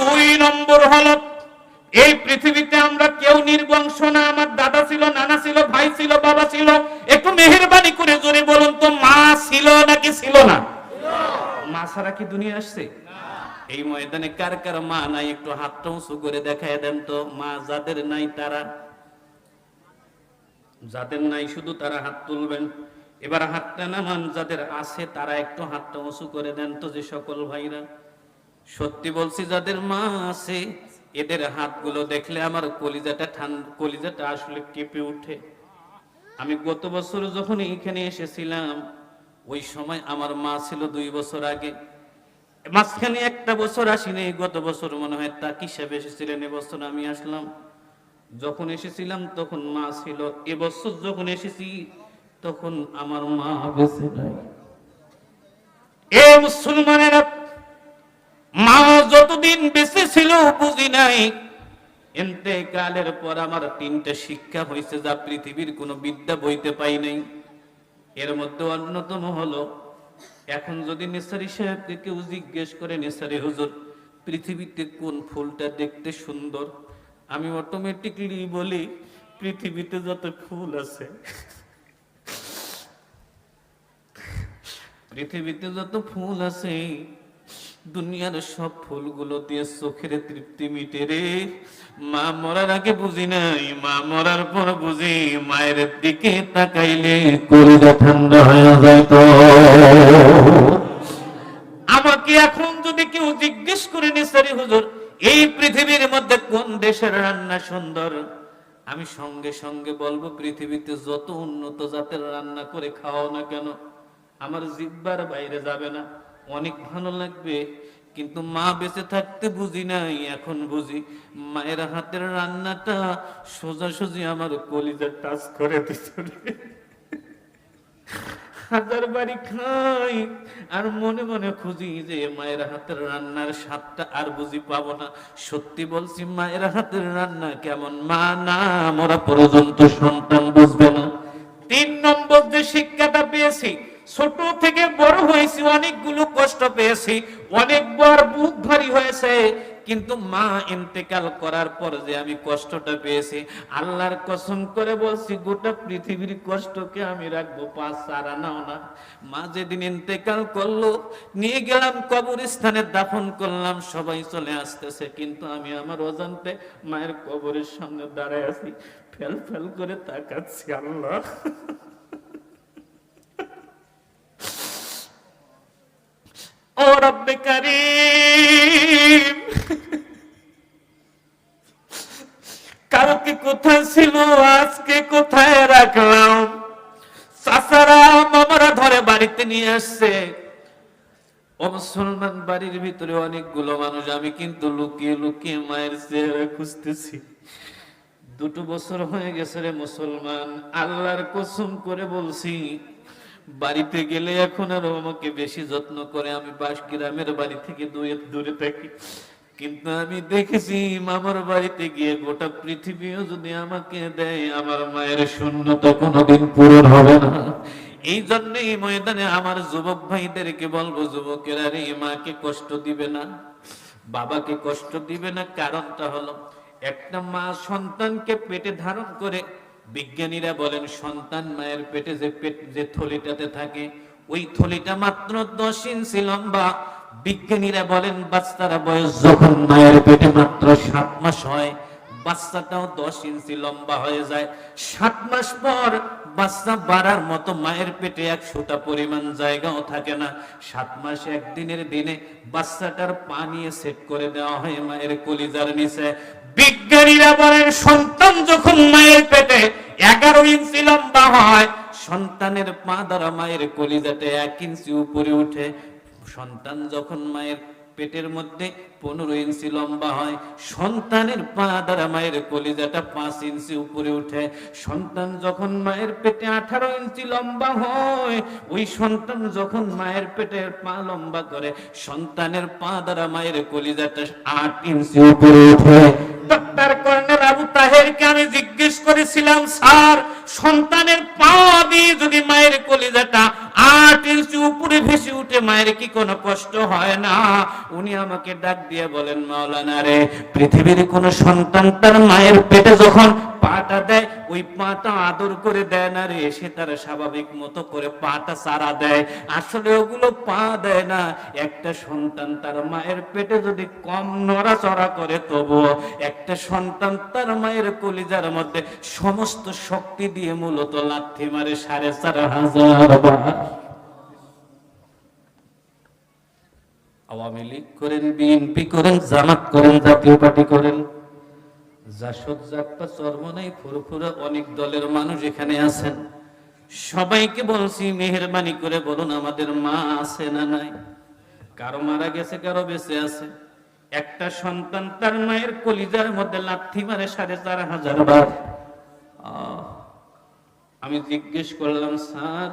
দুই নম্বর হলো, এই পৃথিবীতে আমরা কেউ নির্বংশ না, আমার দাদা ছিল, নানা ছিল, ভাই ছিল, বাবা ছিল। একটু মেহেরবানি করে জোরে বলুন তো, মা ছিল নাকি ছিল না? মা ছাড়া কি দুনিয়া আসছে? এই ময়দানে কার কার মা নাই, একটু হাতটা উঁচু করে দেখায় দেন তো, মা যাদের নাই তারা। যাদের নাই শুধু তারা হাত তুলবেন। এবার হাতটা নামান, যাদের আছে তারা একটু হাতটা উঁচু করে দেন তো, যে সকল ভাইরা। সত্যি বলছি, যাদের মা আছে, এদের হাতগুলো দেখলে আমার কলিজাটা ঠান্ডা কলিজাটা আসলে কেঁপে ওঠে। আমি গত বছর যখন এইখানে এসেছিলাম, ওই সময় আমার মা ছিল দুই বছর আগে। মাঝখানে একটা বছর আসিনি, গত বছর মনে হয় তা হিসাবে এসেছিলেন, এবছর আমি আসলাম। যখন এসেছিলাম, তখন মা ছিল। এবছর যখন এসেছি, তখন আমার মা বেঁচে নাই। এ মুসলমানেরা মা যতদিন বেঁচে ছিল বুঝি নাই। এতেকালের পর আমার তিনটা শিক্ষা হয়েছে যা পৃথিবীর কোনো বিদ্যা বইতে পাই নাই। এর মধ্যে অন্যতম হলো, এখন যদি নেসারি সাহেবকে কেউ জিজ্ঞেস করে, নেসারি হুজুর, পৃথিবীতে কোন ফুলটা দেখতে সুন্দর? আমি অটোমেটিকলি বলি, পৃথিবীতে যত ফুল আছে, পৃথিবীতে যত ফুল আছে দুনিয়ার সব ফুলগুলো দিয়ে চোখের তৃপ্তি মিটে রে। মা মরার আগে বুঝি নাই, মা মরার পর বুঝি মায়ের দিকে তাকাইলে কলিজা ঠান্ডা হয়ে যায় তো। আমাকে এখন যদি কেউ জিজ্ঞেস করে নিসারি হুজুর, এই পৃথিবীর মধ্যে কোন দেশের রান্না সুন্দর? আমি সঙ্গে সঙ্গে বলব, পৃথিবীতে যত উন্নত জাতের রান্না করে খাওয়াও না কেন, আমার জিব্বার বাইরে যাবে না। অনেক ভালো লাগবে, কিন্তু মা বেঁচে থাকতে বুঝি নাই, এখন বুঝি মায়ের হাতের রান্নাটা সোজাসুজি আমার কলিজা টাচ করে দিতে হাজার বাড়ি খাই, আর মনে মনে খুঁজি যে মায়ের হাতের রান্নার স্বাদটা আর বুঝি পাবো না। সত্যি বলছি, মায়ের হাতের রান্না কেমন? মা না, মরা পর্যন্ত সন্তান বুঝবে না। তিন নম্বর যে শিক্ষাটা পেয়েছি ছোট থেকে বড় হয়েছি, অনেকগুলো কষ্ট পেয়েছি, অনেকবার বুক ভারী হয়েছে, কিন্তু মা ইন্তেকাল করার পর যে আমি কষ্টটা পেয়েছি, আল্লাহর কসম করে বলছি, গোটা পৃথিবীর কষ্টকে আমি রাখব, পাঁচ সারা নাও না। মা যেদিন ইন্তেকাল করল, নিয়ে গেলাম, কবরস্থানে দাফন করলাম, সবাই চলে আসতেছে, কিন্তু আমি আমার অজান্তে মায়ের কবরের সামনে দাঁড়ায় আছি, ফেল ফেল করে তাকাচ্ছি, আল্লাহ। ও রব্বে কালকে কোথায় ছিল, আজকে কোথায় রাখলাম? বাড়িতে নিয়ে আসছে। মুসলমান বাড়ির ভিতরে অনেকগুলো মানুষ, আমি কিন্তু লুকিয়ে লুকিয়ে মায়ের চেহারা খুঁজতেছি। দুটো বছর হয়ে গেছে রে মুসলমান, আল্লাহর কসম করে বলছি বাড়িতে গেলে এখন আর আমাকে বেশি যত্ন করে আমি বাস গ্রামের বাড়ি থেকে দূরে দূরে থাকি। কিন্তু আমি দেখেছি, মামার বাড়িতে গিয়ে গোটা পৃথিবীও যদি আমাকে দেয়, আমার মায়ের শূন্যতা কোনোদিন পূরণ হবে না। এই জন্য এই ময়দানে আমার যুবক ভাইদেরকে বলব, যুবকেরা রে মাকে কষ্ট দিবে না, বাবাকে কষ্ট দিবে না। কারণটা হলো, একটা মা সন্তানকে পেটে ধারণ করে বিজ্ঞানীরা বলেন, সন্তান মায়ের পেটে যে পেট, যে থলিটাতে থাকে, ওই থলিটা মাত্র দশ ইঞ্চি লম্বা। বিজ্ঞানীরা বলেন, বাচ্চারা বয়স যখন মায়ের পেটে মাত্র সাত মাস হয়, বাচ্চাটাও দশ ইঞ্চি লম্বা হয়ে যায়। সাত মাস পর বাচ্চা বাড়ার মতো মায়ের পেটে একশোটা পরিমাণ জায়গাও থাকে না। সাত মাস একদিনের দিনে বাচ্চাটার পা নিয়ে সেট করে দেওয়া হয় মায়ের কলিজার নিচে। বিজ্ঞানীরা বলেন, সন্তান যখন মায়ের পেটে এগারো ইঞ্চি লম্বা হয়। সন্তানের পা দ্বারা মায়ের কলিজাতে এক ইঞ্চি উপরে উঠে। সন্তান যখন মায়ের পেটের মধ্যে পনেরো ইঞ্চি লম্বা হয়, সন্তানের পা দ্বারা মায়ের কলিজাটা পাঁচ ইঞ্চি উপরে উঠে। সন্তান যখন মায়ের পেটে আঠারো ইঞ্চি লম্বা হয়, ওই সন্তান যখন মায়ের পেটের পা লম্বা করে, সন্তানের পা দ্বারা মায়ের কলিজাটা আট ইঞ্চি উপরে উঠে। কোনো কষ্ট হয় না। উনি আমাকে ডাক দিয়ে বলেন, মাওলানা রে, পৃথিবীর কোন সন্তান তার মায়ের পেটে যখন পাটা দেয়, ওই পাটা আদর করে দেয় না রে, সে তার স্বাভাবিক মতো করে পাটা চারা দেয়। আসলে ওগুলো পা দেয় না। একটা সন্তান তার মায়ের পেটে যদি কম নড়াচড়া করে তবু একটা সন্তান তার মায়ের কলিজার মধ্যে সমস্ত শক্তি দিয়ে মূলত লাথি মারে সাড়ে চার হাজার বার। আওয়ামী লীগ করেন, বিএনপি করেন, জামাত করেন, জাতীয় পার্টি করেন। জাসদ জাগপা চরমনাই ফুরফুরা অনেক দলের মানুষ এখানে আছেন। সবাইকে বলছি, মেহরবানি করে বলুন আমাদের মা আছে না নাই? কারও মারা গেছে, কারও বেঁচে আছে। একটা সন্তান তার মায়ের কলিজার মধ্যে লাথি মারে সাড়ে চার হাজার বার। আমি জিজ্ঞেস করলাম, স্যার,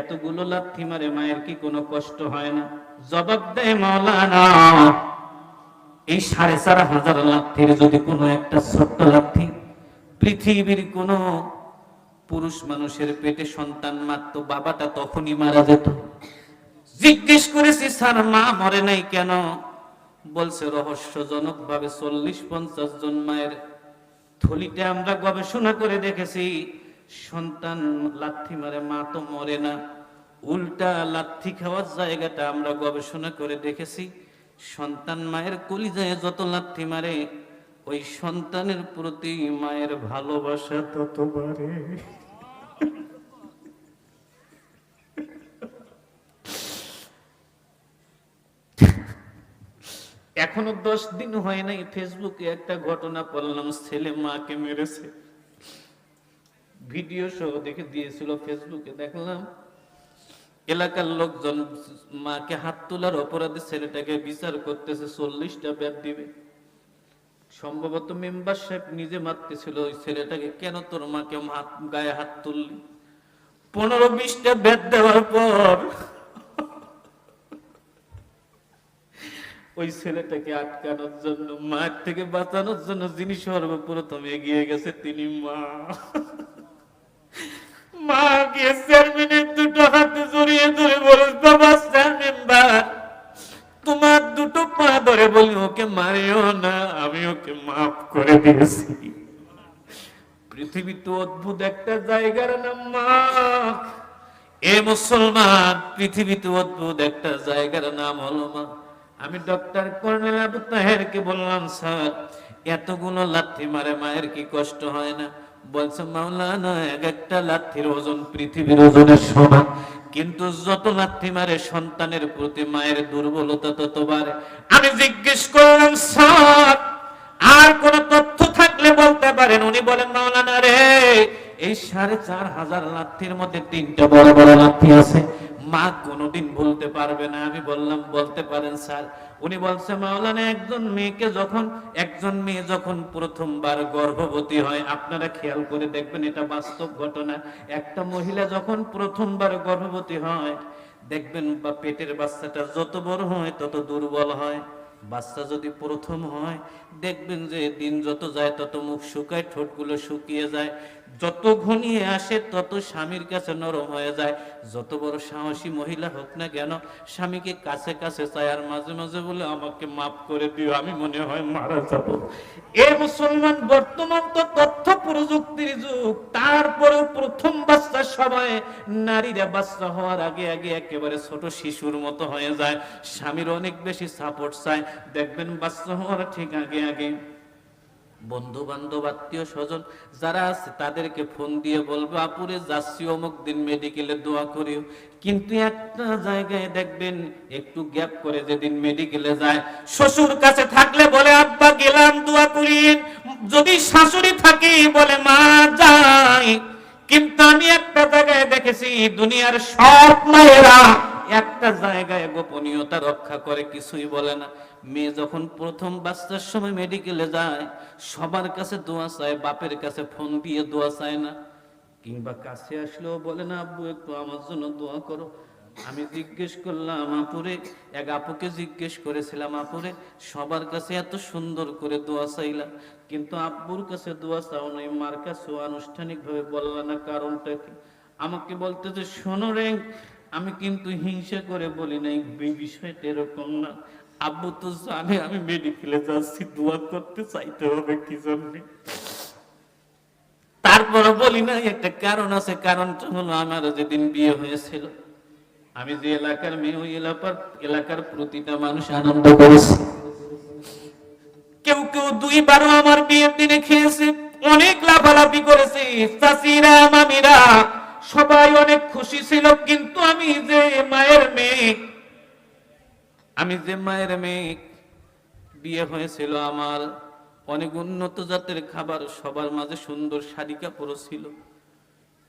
এতগুলো লাথি মারে মায়ের কি কোনো কষ্ট হয় না? জবাব দেয় এই সাড়ে চার হাজার যদি কোনো একটা ছোট্ট পৃথিবীর পুরুষ মানুষের পেটে সন্তান বাবাটা তখনই মারা যেত। জিজ্ঞেস করেছি, স্যার, মা মরে নাই কেন? বলছে রহস্যজনক ভাবে চল্লিশ পঞ্চাশ জন মায়ের থলিতে আমরা গবেষণা করে দেখেছি। সন্তান লাথি মারে, মা তো মরে না। উল্টা লাথি খাওয়ার জায়গাটা আমরা গবেষণা করে দেখেছি। সন্তান মায়ের কলিজায় যত লাথি মারে, ওই সন্তানের প্রতি মায়ের ভালোবাসা তত বাড়ে। এখনও দশ দিন হয় নাই, ফেসবুকে একটা ঘটনা পড়লাম ছেলে মাকে মেরেছে। ভিডিও সহ দেখে দিয়েছিল ফেসবুকে, দেখলাম এলাকার লোকজন মাকে হাত তোলার অপরাধে ছেলেটাকে বিচার করতেছে, চল্লিশটা ব্যাট দিবে। সম্ভবত মেম্বার সাহেব নিজে মারতেছিল ওই ছেলেটাকে, কেন তোর মাকে হাত, গায়ে হাত তুললি? পনেরো বিশটা ব্যাট দেওয়ার পর ওই ছেলেটাকে আটকানোর জন্য মায়ের থেকে বাঁচানোর জন্য যিনি সর্বপ্রথম এগিয়ে গেছে তিনি মা। মা গিয়ে চেয়ারম্যানের দুটো হাতে জড়িয়ে ধরে বলে, বাবা তোমার দুটো পা ধরে বলি, ওকে মারিও না, আমি ওকে মাফ করে দিয়েছি। পৃথিবী তো অদ্ভুত একটা জায়গার নাম মা। এ মুসলমান পৃথিবীতে অদ্ভুত একটা জায়গার নাম হলো মা। আমি ডক্টর কর্নেল আবু তাহেরকে বললাম, স্যার, এতগুলো লাথি মারে মায়ের কি কষ্ট হয় না? বলছে মাওলানা এক একটা লাথির ওজন পৃথিবীর ওজনের সমান। কিন্তু যত লাথি মারে সন্তানের প্রতি মায়ের দুর্বলতা তত বাড়ে। আমি জিজ্ঞেস করলাম স্যার আর কোন তথ্য থাকলে বলতে পারেন? উনি বলেন মাওলানা রে এই সাড়ে চার হাজার লাঠির মধ্যে তিনটা বড় বড় লাঠি আছে। মা কোনোদিন বলতে পারবে না। আমি বললাম বলতে পারেন স্যার। উনি বলছে, মাওলানা, একজন মেয়েকে যখন, একজন মেয়ে যখন প্রথমবার গর্ভবতী হয়, আপনারা খেয়াল করে দেখবেন এটা বাস্তব ঘটনা। একটা মহিলা যখন প্রথমবার গর্ভবতী হয়, দেখবেন বা পেটের বাচ্চাটা যত বড় হয়, তত দুর্বল হয়। বাচ্চা যদি প্রথম হয়, দেখবেন যে দিন যত যায়, তত মুখ শুকায়, ঠোঁটগুলো শুকিয়ে যায়। যত ঘনিয়ে আসে, তত স্বামীর কাছে নরম হয়ে যায়। যত বড় সাহসী মহিলা হোক না কেন, স্বামীকে কাছে কাছে চায় আর মাঝে মাঝে বলে, আমাকে মাফ করে দিও, আমি মনে হয় মারা যাব। এ মুসলমান বর্তমান তো তথ্য প্রযুক্তির যুগ। তারপরেও প্রথম বাচ্চা সবাই নারীরা বাচ্চা হওয়ার আগে আগে একেবারে ছোট শিশুর মতো হয়ে যায়। স্বামীর অনেক বেশি সাপোর্ট চায়। দেখবেন বাচ্চা হওয়ার ঠিক আগে আগে বন্ধু বান্ধব আত্মীয় স্বজন যারা আছে তাদেরকে ফোন দিয়ে বলব, আপুরে, যাচ্ছি অমুক দিন মেডিকেলে দোয়া করিও। কিন্তু একটা জায়গায় দেখবেন একটু গ্যাপ করে যেদিন মেডিকেলে যায়, শ্বশুর কাছে থাকলে বলে, আব্বা, গেলাম দোয়া করিন যদি শাশুড়ি থাকে, বলে, মা, যাই। কিন্তু আমি একটা জায়গায় দেখেছি, দুনিয়ার সব মায়েরা একটা জায়গায় গোপনীয়তা রক্ষা করে, কিছুই বলে না। মেয়ে যখন প্রথম বাচ্চার সময় মেডিকেলে যায়, সবার কাছে দোয়া চায়, বাপের কাছে ফোন দিয়ে দোয়া চায় না। কিংবা কাছে আসলেও বলে, না আব্বু, একটু আমার জন্য দোয়া করো। আমি জিজ্ঞেস করলাম, আপুরে? এক আপুকে জিজ্ঞেস করেছিলাম, আপুরে, সবার কাছে এত সুন্দর করে দোয়া চাইলাম কিন্তু আব্বুর কাছে দোয়া চাও নাই। মার কাছেও আনুষ্ঠানিক ভাবে বললা না, কারণটা কি? আমাকে বলতে যে, শোনো রে, আমি কিন্তু হিংসা করে বলি নাই, বিষয়টা এরকম না। আব্বু তো জানে আমি মেডিকেলে যাচ্ছি, দোয়া করতে চাইতে হবে কি জন্যে? তারপরে বলি না একটা কারণ আছে, কারণটা হলো আমার যেদিন বিয়ে হয়েছিল, আমি যে এলাকার মেয়ে, ওই এলাকার এলাকার প্রতিটা মানুষ আনন্দ করেছে। কেউ কেউ দুইবারও আমার বিয়ের দিনে খেয়েছে, অনেক লাফালাফি করেছে চাষিরা মামিরা, সবাই অনেক খুশি ছিল, কিন্তু আমি যে মায়ের মেয়ে আমি যে মায়ের মেয়ে, বিয়ে হয়েছিল আমার। অনেক উন্নত জাতের খাবার সবার মাঝে সুন্দর শাড়ি কাপড় ছিল।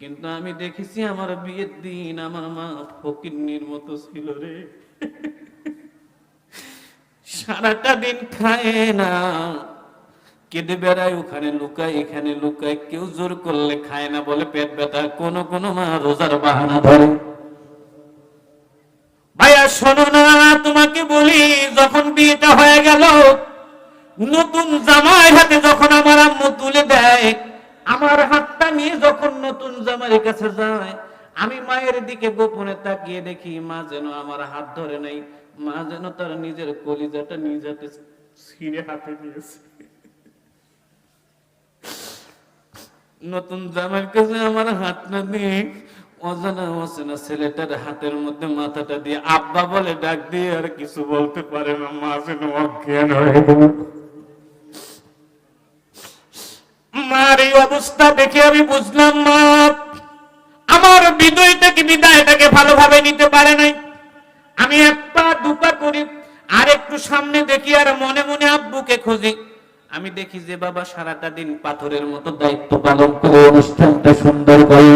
কিন্তু আমি দেখেছি আমার বিয়ের দিন আমার মা ফকিন্নির মতো ছিল রে। সারাটা দিন খায় না। কেঁদে বেড়ায়, ওখানে লুকায়, এখানে লুকায়। কেউ জোর করলে খায় না বলে পেট ব্যথা কোন কোন মা রোজার বাহানা ধরে। শোনো না, তোমাকে বলি, যখন বিয়েটা হয়ে গেল, নতুন জামাই হাতে যখন আমার আম্মু তুলে দেয়, আমার হাতটা নিয়ে যখন নতুন জামাইয়ের কাছে যায়, আমি মায়ের দিকে গোপনে তাকিয়ে দেখি, মা যেন আমার হাত ধরে নাই, মা যেন তার নিজের কলিজাটা নিজ হাতে ছিঁড়ে হাতে নিয়েছে। নতুন জামাইয়ের কাছে আমার হাত না দিয়ে অজানা অচেনা ছেলেটার হাতের মধ্যে মাথাটা দিয়ে আব্বা বলে ডাক দিয়ে আর কিছু বলতে পারে না, মা যেন অজ্ঞান হয়ে মার এই অবস্থা দেখে আমি বুঝলাম, মা, আমার বিদয়টাকে বিদায়টাকে ভালোভাবে নিতে পারে নাই। আমি এক পা করি, আর একটু সামনে দেখি আর মনে মনে আব্বুকে খুঁজি। আমি দেখি যে বাবা সারাটা দিন পাথরের মতো দায়িত্ব পালন করে অনুষ্ঠানটা সুন্দর করল।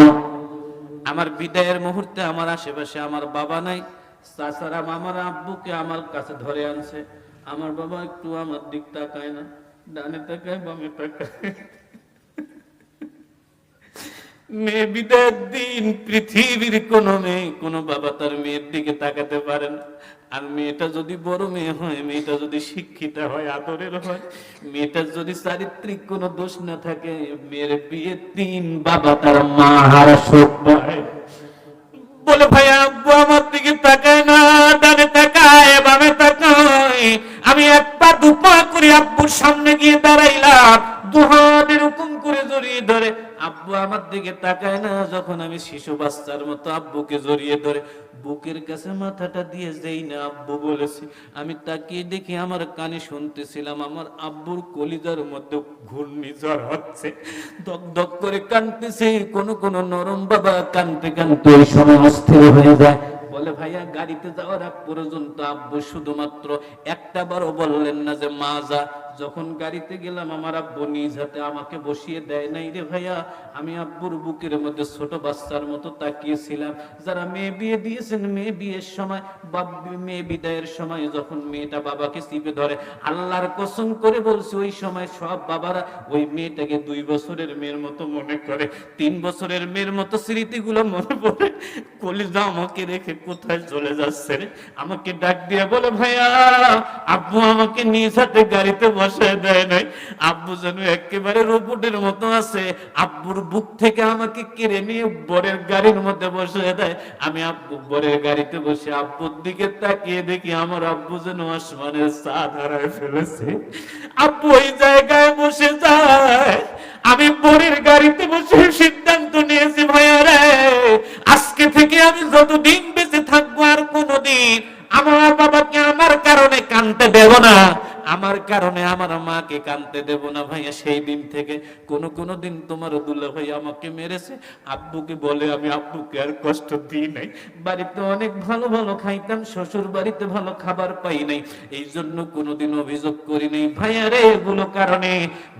আমার বিদায়ের মুহূর্তে আমার আশেপাশে আমার বাবা নাই চাচারা আমার আব্বুকে আমার কাছে ধরে আনছে। আমার বাবা একটু আমার দিক তাকায় না, ডানে তাকায়, বামে তাকায়। মেয়ে বিদায়ের দিন পৃথিবীর কোনো মেয়ে, কোনো বাবা তার মেয়ের দিকে তাকাতে পারে না। আর মেয়েটা যদি বড় মেয়ে হয়, মেয়েটা যদি শিক্ষিত হয়, আদরের হয় মেয়েটার যদি চারিত্রিক কোনো দোষ না থাকে, মেয়ের বিয়ের দিন বাবা, তার মা হারা শোক বলে, ভাই, আব্বু আমার দিকে তাকায় না, ডানে তাকায়, বামে তাকায়। আমি এক পা দু পা করে আব্বুর সামনে গিয়ে দাঁড়াইলাম। জড়িয়ে ধরে আব্বু আমার দিকে তাকায় না, যখন আমি শিশু বাচ্চার মতো আব্বুকে জড়িয়ে ধরে বুকের কাছে মাথাটা দিয়ে যেই না আব্বু বলেছি, আমি তাকিয়ে দেখি আমার কানে শুনতেছিলাম আমার আব্বুর কলিজার মধ্যে ঘূর্ণিঝড় হচ্ছে। দক দক করে কানতেছে, কোন কোন নরম বাবা কানতে কানতে ওই সময় অস্থির হয়ে যায়। বলে, ভাইয়া, গাড়িতে যাওয়ার আগ পর্যন্ত আব্বু শুধুমাত্র একটা বারও বললেন না যে, মা, যা যখন গাড়িতে গেলাম, আমার আব্বু নিজ হাতে আমাকে বসিয়ে দেয়, নাই রে ভাইয়া, আমি আব্বুর বুকের মধ্যে ছোট বাচ্চার মতো তাকিয়েছিলাম। যারা মেয়ে বিয়ে দিয়েছেন, মেয়ে বিয়ের সময় বাব মেয়ে বিদায়ের সময় যখন মেয়েটা বাবাকে চিপে ধরে, আল্লাহর কসম করে বলছে, ওই সময় সব বাবারা ওই মেয়েটাকে দুই বছরের মেয়ের মতো মনে করে, তিন বছরের মেয়ের মতো স্মৃতিগুলো মনে পড়ে। কলিজা আমাকে রেখে কোথায় চলে যাচ্ছে রে? আমাকে ডাক দিয়ে বলে, ভাইয়া, আব্বু আমাকে নিজ হাতে গাড়িতে বসায় দেয় নাই। আব্বু যেন একেবারে রোবটের মতো আছে। আব্বুর বুক থেকে আমাকে কেড়ে নিয়ে বরের গাড়ির মধ্যে বসে দেয়। আমি আব্বু বরের গাড়িতে বসে আব্বুর দিকে তাকিয়ে দেখি আমার আব্বু যেন আসমানের চাঁদ হারায় ফেলেছে। আব্বু ওই জায়গায় বসে যায়। আমি বরের গাড়িতে বসে সিদ্ধান্ত নিয়েছি, ভাইয়া রে, আজকে থেকে আমি যতদিন আমার মাকে কানতে দেব না ভাইয়া, সেই দিন থেকে। কোন কোন দিন তোমার দুলা ভাই আমাকে মেরেছে। আব্বুকে বলে, আমি আব্বুকে আর কষ্ট দিই নাই। বাড়িতে অনেক ভালো ভালো খাইতাম, শ্বশুর বাড়িতে ভালো খাবার পাই নাই। এই জন্য কোনোদিন অভিযোগ করি নাই, ভাইয়া রে, এগুলো কারণে?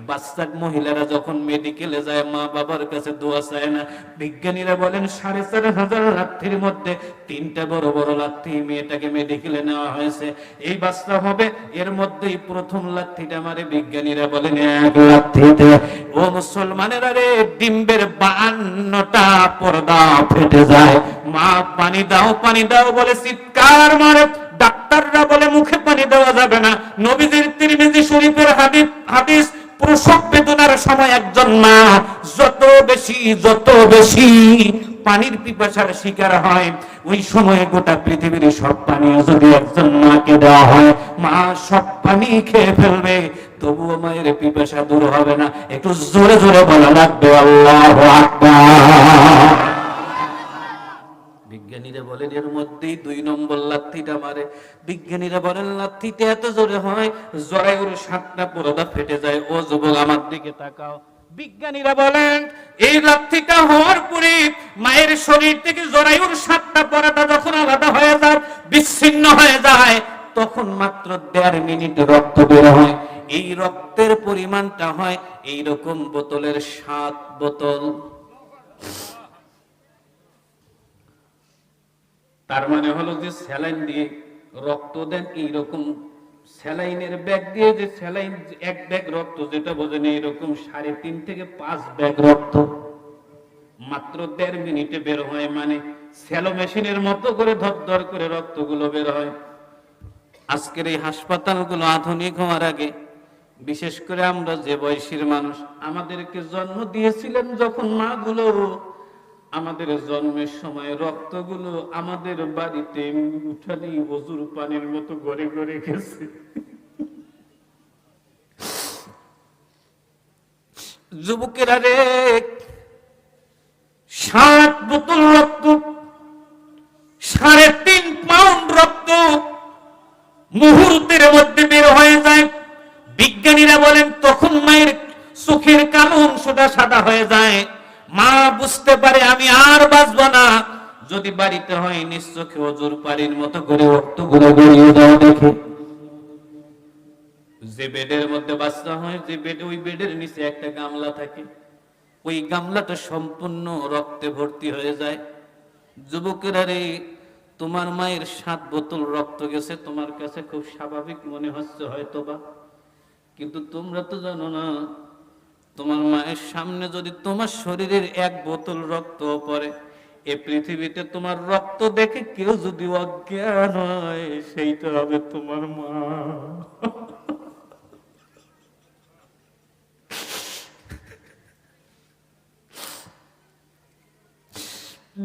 বাচ্চা মহিলারা যখন মেডিকেলে যায়, মা বাবার কাছে দোয়া চায় না। বিজ্ঞানীরা বলেন, সাড়ে চার হাজার লাঠির মধ্যে তিনটা বড় বড় লাঠি মেয়েটাকে মেডিকেলে নেওয়া হয়েছে। এই বাচ্চা হবে, এর মধ্যেই প্রথম প্রথম লাথিটা মারে বিজ্ঞানীরা বলেন, এক লাথিতে ও মুসলমানেরা রে, ডিম্বের বান্নটা পর্দা ফেটে যায়। মা, পানি দাও পানি দাও বলে চিৎকার মারে। ডাক্তাররা বলে, মুখে পানি দেওয়া যাবে না। নবীজির তিরমিজি শরীফের হাদিস হাদিস, প্রসব বেদনার সময় একজন মা, যত বেশি যত বেশি পানির পিপাসার শিকার হয়, ওই সময়ে গোটা পৃথিবীর সব পানি যদি একজন মাকে দেওয়া হয়, মা সব পানি খেয়ে ফেলবে। তবুও মায়ের পিপাসা দূর হবে না। একটু জোরে জোরে বলা, লাগবে আল্লাহ বিজ্ঞানীরা বলেন, এর মধ্যেই দুই নম্বর লাথিটা মারে। বিজ্ঞানীরা বলেন লাথিতে এত জোরে হয়, জরায়ুর সাতটা পরদা ফেটে যায়। ও যুবক, আমার দিকে তাকাও। বিজ্ঞানীরা বলেন, এই লাথিটা হওয়ার পরে মায়ের শরীর থেকে জরায়ুর সাতটা পরদা যখন আলাদা হয়ে যায়, বিচ্ছিন্ন হয়ে যায়, তখন মাত্র দেড় মিনিট রক্ত বের হয়। এই রক্তের পরিমাণটা হয় এই রকম বোতলের সাত বোতল। তার মানে হলো যে স্যালাইন দিয়ে রক্ত দেন এইরকম স্যালাইনের ব্যাগ দিয়ে যে স্যালাইন, এক ব্যাগ রক্ত, যেটা বোঝেন এইরকম সাড়ে তিন থেকে পাঁচ ব্যাগ রক্ত। মাত্র দেড় মিনিটে বের হয় মানে স্যালো মেশিনের মতো করে ধর করে রক্তগুলো বের হয়। আজকের এই হাসপাতালগুলো আধুনিক হওয়ার আগে বিশেষ করে আমরা যে বয়সীর মানুষ, আমাদেরকে জন্ম দিয়েছিলেন যখন মাগুলো। আমাদের জন্মের সময় রক্তগুলো আমাদের বাড়িতে উঠানি অজুর পানির মতো গড়ে গড়ে গেছে। যুবকেরা রে, সাত বোতল রক্ত সাড়ে তিন পাউন্ড রক্ত মুহূর্তের মধ্যে বের হয়ে যায় বিজ্ঞানীরা বলেন তখন মায়ের চোখের কালো অংশটা সাদা হয়ে যায় মা বুঝতে পারে আমি আর বাঁচব না যদি বাড়িতে হয় নিশ্চোখে অজুর পানির মতো করে রক্তগুলো গড়িয়ে দেওয়া দেখে। যে বেডের মধ্যে বাচ্চা হয়, যে বেডে, ওই বেডের নিচে একটা গামলা থাকে। ওই গামলাটা সম্পূর্ণ রক্তে ভর্তি হয়ে যায়। যুবকেরা রে, তোমার মায়ের সাত বোতল রক্ত গেছে, তোমার কাছে খুব স্বাভাবিক মনে হচ্ছে হয়তো বা কিন্তু তোমরা তো জানো না, তোমার মায়ের সামনে যদি তোমার শরীরের এক বোতল রক্ত পড়ে এ পৃথিবীতে তোমার রক্ত দেখে কেউ যদি অজ্ঞান হয়, সেইটা হবে তোমার মা।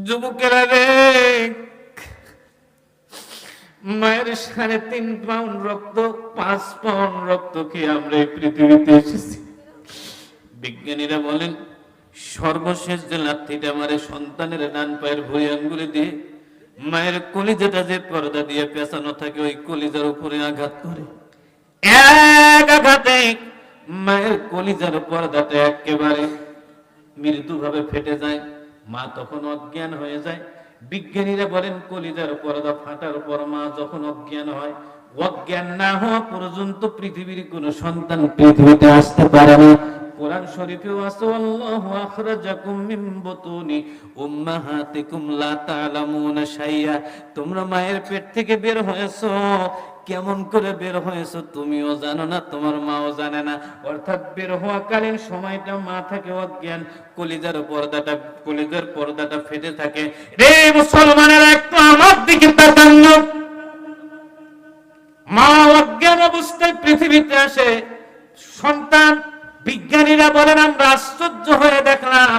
যুবকেরা রে মায়ের সাড়ে তিন পাউন্ড রক্ত, পাঁচ পাউন্ড রক্ত খেয়ে আমরা এই পৃথিবীতে এসেছি। বিজ্ঞানীরা বলেন সর্বশেষ যে লাথিটা মারে সন্তানের ডান পায়ের ভুঁড়ি আঙ্গুলে দিয়ে, মায়ের কলিজাটা যে পর্দা দিয়ে পেঁচানো থাকে, ওই কলিজার উপরে আঘাত করে। মায়ের কলিজার পর্দাটা একেবারে ফেটে যায়। মা তখন অজ্ঞান হয়ে যায়। বিজ্ঞানীরা বলেন, কলিজার পর্দা ফাটার পর মা যখন অজ্ঞান হয়, অজ্ঞান না হওয়া পর্যন্ত পৃথিবীর কোন সন্তান পৃথিবীতে আসতে পারে না। কোরআন শরীফেও আছে আল্লাহু আখরাজাকুম মিন বুতুনি উম্মাহাতিকুম লা তা'লামুনা শাইয়া। তোমরা মায়ের পেট থেকে বের হয়েছো। কেমন করে বের হয়েছো তুমিও জানো না, তোমার মাও জানে না। অর্থাৎ বের হওয়াকালীন সময়টা মা থাকে অজ্ঞান, কলিজার পর্দাটা কলিজার পর্দাটা ফেটে থাকে। রে মুসলমানের একটু আমার দিকে তাকান। মা অজ্ঞান অবস্থায় পৃথিবীতে আসে, সন্তান বিজ্ঞানীরা বলেন, আমরা আশ্চর্য হয়ে দেখলাম,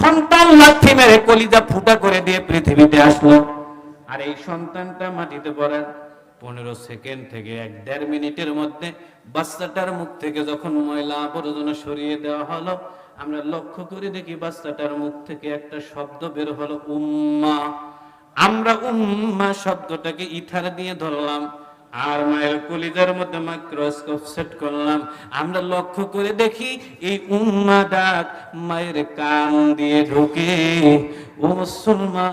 সন্তান লাথি মেরে কলিজা ফুটা করে দিয়ে পৃথিবীতে আসলো। আর এই সন্তানটা মাটিতে পড়ার পনেরো সেকেন্ড থেকে এক দেড় মিনিটের মধ্যে বাচ্চাটার মুখ থেকে যখন ময়লা আবর্জনা সরিয়ে দেওয়া হলো, আমরা লক্ষ্য করে দেখি বাচ্চাটার মুখ থেকে একটা শব্দ বের হলো, উম্মা। আমরা উম্মা শব্দটাকে ইথার দিয়ে ধরলাম। আর মায়ের কলিজার মধ্যে মাইক্রোস্কোপ সেট করলাম। আমরা লক্ষ্য করে দেখি, এই উম্মা ডাক মায়ের কান দিয়ে ঢুকে। ও মুসলমান।